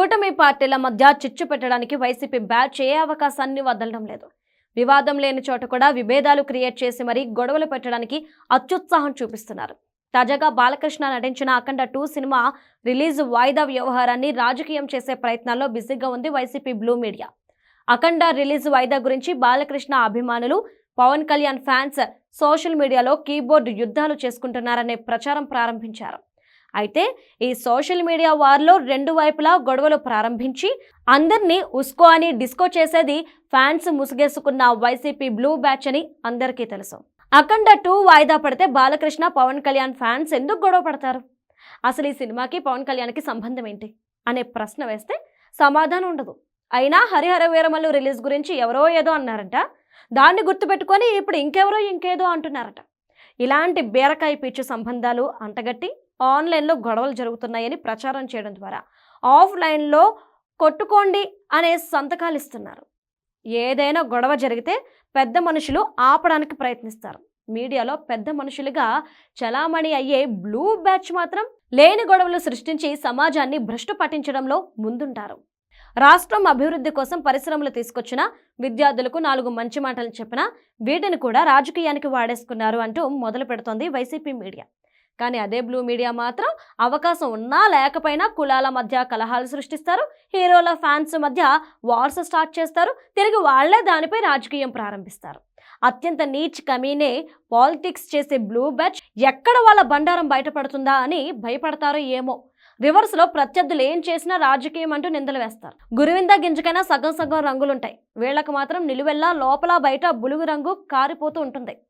కూటమి పార్టీల మధ్య చిచ్చు పెట్టడానికి వైసీపీ బ్యాచ్ ఏ అవకాశాన్ని వదలడం లేదు. వివాదం లేని చోట కూడా విభేదాలు క్రియేట్ చేసి మరీ గొడవలు పెట్టడానికి అత్యుత్సాహం చూపిస్తున్నారు. తాజాగా బాలకృష్ణ నటించిన అఖండ టూ సినిమా రిలీజ్ వాయిదా వ్యవహారాన్ని రాజకీయం చేసే ప్రయత్నాల్లో బిజీగా ఉంది YCP blue media. Akhanda release వాయిదా గురించి బాలకృష్ణ అభిమానులు పవన్ కళ్యాణ్ ఫ్యాన్స్ సోషల్ మీడియాలో కీబోర్డ్ యుద్ధాలు చేసుకుంటున్నారనే ప్రచారం ప్రారంభించారు. అయితే ఈ సోషల్ మీడియా వార్లో రెండు వైపులా గొడవలు ప్రారంభించి అందరినీ ఉస్కో అని డిస్కో చేసేది ఫ్యాన్స్ ముసుగేసుకున్న వైసీపీ బ్లూ బ్యాచ్ అని అందరికీ తెలుసు. అఖండ టూ వాయిదా పడితే బాలకృష్ణ పవన్ కళ్యాణ్ ఫ్యాన్స్ ఎందుకు గొడవ పడతారు? అసలు ఈ సినిమాకి పవన్ కళ్యాణ్కి సంబంధం ఏంటి? అనే ప్రశ్న వేస్తే సమాధానం ఉండదు. అయినా హరిహర వీరమల్లు రిలీజ్ గురించి ఎవరో ఏదో అన్నారంట. దాన్ని గుర్తుపెట్టుకొని ఇప్పుడు ఇంకెవరో ఇంకేదో అంటున్నారట. ఇలాంటి బీరకాయ పిచ్చు సంబంధాలు అంటగట్టి ఆన్లైన్లో గొడవలు జరుగుతున్నాయని ప్రచారం చేయడం ద్వారా. ఆఫ్లైన్లో కొట్టుకోండి అనే సంతకాలు ఇస్తున్నారు. ఏదైనా గొడవ జరిగితే పెద్ద మనుషులు ఆపడానికి ప్రయత్నిస్తారు. మీడియాలో పెద్ద మనుషులుగా చలామణి అయ్యే బ్లూ బ్యాచ్ మాత్రం లేని గొడవలు సృష్టించి సమాజాన్ని భ్రష్టు పట్టించడంలో ముందుంటారు. రాష్ట్రం అభివృద్ధి కోసం పరిశ్రమలు తీసుకొచ్చిన విద్యార్థులకు నాలుగు మంచి మాటలు చెప్పినా వీటిని కూడా రాజకీయానికి వాడేసుకున్నారు అంటూ మొదలు పెడుతోంది వైసీపీ మీడియా. కానీ అదే బ్లూ మీడియా మాత్రం అవకాశం ఉన్నా లేకపోయినా కులాల మధ్య కలహాలు సృష్టిస్తారు. హీరోల ఫ్యాన్స్ మధ్య వార్స్ స్టార్ట్ చేస్తారు. తిరిగి వాళ్ళే దానిపై రాజకీయం ప్రారంభిస్తారు. అత్యంత నీచ్ కమీనే పాలిటిక్స్ చేసే బ్లూ బ్యాచ్ ఎక్కడ వాళ్ళ బండారం బయటపడుతుందా అని భయపడతారో ఏమో. రివర్స్లో ప్రత్యర్థులు ఏం చేసినా రాజకీయం అంటూ నిందలు వేస్తారు. గురువింద గింజకైనా సగం సగం రంగులుంటాయి. వీళ్ళకు మాత్రం నిలువెల్లా లోపల బయట బులుగు రంగు కారిపోతూ ఉంటుంది.